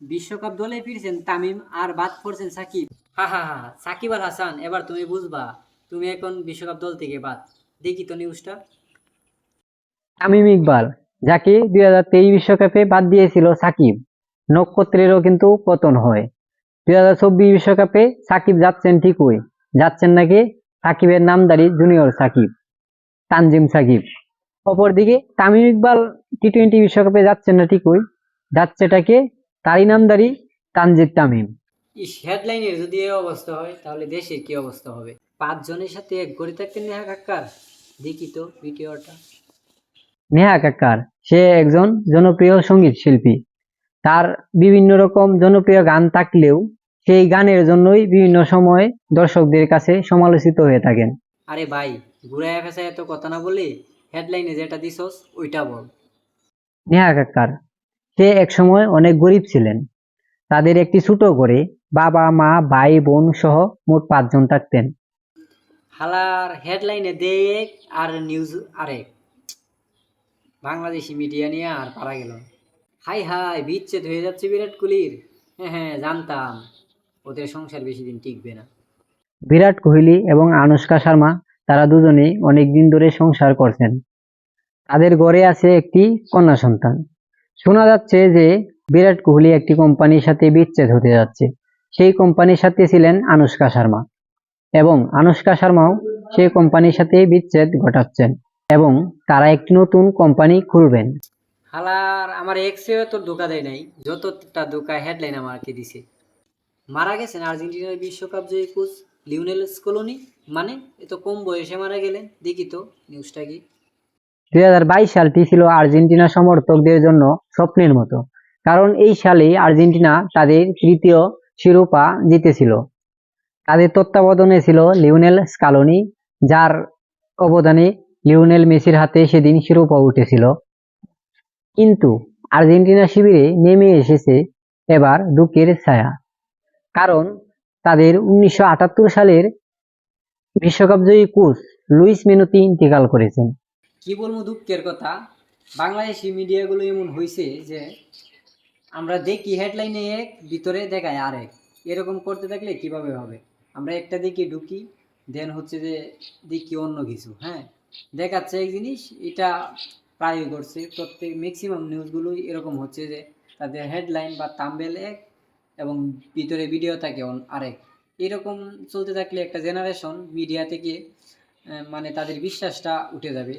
বিশ্বকাপ দলে ফিরছেন তামিম আর বাদ পড়ছেন সাকিব। হা হা হা সাকিব আল হাসান এবার তুমি বুঝবা তুমি এখন বিশ্বকাপ দল থেকে বাদ। দেখি তো নিউজটা তামিম ইকবাল যাকে দুই হাজার তেইশ বিশ্বকাপে বাদ দিয়েছিল সাকিব নক্ষত্রেরও কিন্তু পতন হয়। দুই হাজার চব্বিশ বিশ্বকাপে সাকিব যাচ্ছেন ঠিকই যাচ্ছেন নাকি সাকিবের নামদারি জুনিয়র সাকিব তানজিম সাকিব। অপরদিকে তামিম ইকবাল টি টোয়েন্টি বিশ্বকাপে যাচ্ছেন না ঠিকই যাচ্ছেটাকে তারই নামদারি তানজিদ তামিম। ইস হেডলাইনের যদি এই অবস্থা হয় তাহলে দেশের কি অবস্থা হবে? পাঁচজনের সাথে এক গড়ে থাকতেন নেহা কাক্কার? দেখি তো ভিডিওটা। নেহা কাক্কার সে একজন জনপ্রিয় সংগীত শিল্পী। তার বিভিন্ন রকম জনপ্রিয় গান থাকলেও সেই গানের জন্যই বিভিন্ন সময় দর্শকদের কাছে সমালোচিত হয়ে থাকেন। আরে ভাই ঘুরায় ফেসা এত কথা না বলে হেডলাইনে যেটা দিছস ওইটা বল। নেহা কাক্কার সে একসময় অনেক গরিব ছিলেন। তাদের একটি ছোট করে বাবা মা ভাই বোন সহ মোট পাঁচজন থাকতেন। হালার হেডলাইনে দে এক আর নিউজ আরেক বাংলাদেশি মিডিয়া নিয়ে আর পারা গেল। হাই হাই বিচ্ছেদ হয়ে যাচ্ছে বিরাট কোহলির। হ্যাঁ হ্যাঁ জানতাম। ওদের সংসার বেশি দিন টিকবে না। বিরাট কোহলি এবং আনুষ্কা শর্মা তারা দুজনেই অনেক দিন ধরে সংসার করছেন। তাদের ঘরে আছে একটি কন্যা সন্তান। শোনা যাচ্ছে যে বিরাট কোহলি একটি কোম্পানির সাথে বিচ্ছেদ হতে যাচ্ছে। সেই কোম্পানির সাথে ছিলেন আনুষ্কা শর্মা এবং আনুষ্কা শর্মাও সেই কোম্পানির সাথে বিচ্ছেদ ঘটাচ্ছেন এবং তারা একটি নতুন কোম্পানি খুলবেন। হালার, আমার এক্সেও তো ধোকা দেয় নাই। যতটা ধোকা হেডলাইন আমাকে দিছে। মারা গেছেন আর্জেন্টিনার বিশ্বকাপ জয়ী কোচ লিওনেল স্কলোনি। মানে এ তো কম বয়সে মারা গেলেন। দেখি তো নিউজটা কি? দুই হাজার বাইশ সালটি ছিল আর্জেন্টিনা সমর্থকদের জন্য স্বপ্নের মতো। কারণ এই সালেই আর্জেন্টিনা তাদের তৃতীয় শিরোপা জিতেছিল। তাদের তত্ত্বাবধানে ছিল লিওনেল স্কালোনি, যার অবদানে লিওনেল মেসির হাতে সেদিন শিরোপা উঠেছিল। কিন্তু আর্জেন্টিনা শিবিরে নেমে এসেছে এবার দুঃখের ছায়া। কারণ তাদের উনিশশো আটাত্তর সালের বিশ্বকাপ জয়ী কোচ লুইস মেনুতি ইন্তেকাল করেছেন। কি বলব দুঃখের কথা? বাংলাদেশি মিডিয়াগুলো এমন হয়েছে যে আমরা দেখি হেডলাইনে এক, ভিতরে দেখায় আরেক। এরকম করতে থাকলে কীভাবে হবে? আমরা একটা দিকে ঢুকি দেন হচ্ছে যে দেখি অন্য কিছু হ্যাঁ? দেখাচ্ছে এক জিনিস, এটা প্রায়ই করছে। প্রত্যেক ম্যাক্সিমাম নিউজগুলোই এরকম হচ্ছে যে তাদের হেডলাইন বা তাম্বেল এক এবং ভিতরে ভিডিও থাকে আরেক। এরকম চলতে থাকলে একটা জেনারেশন মিডিয়া থেকে মানে তাদের বিশ্বাসটা উঠে যাবে।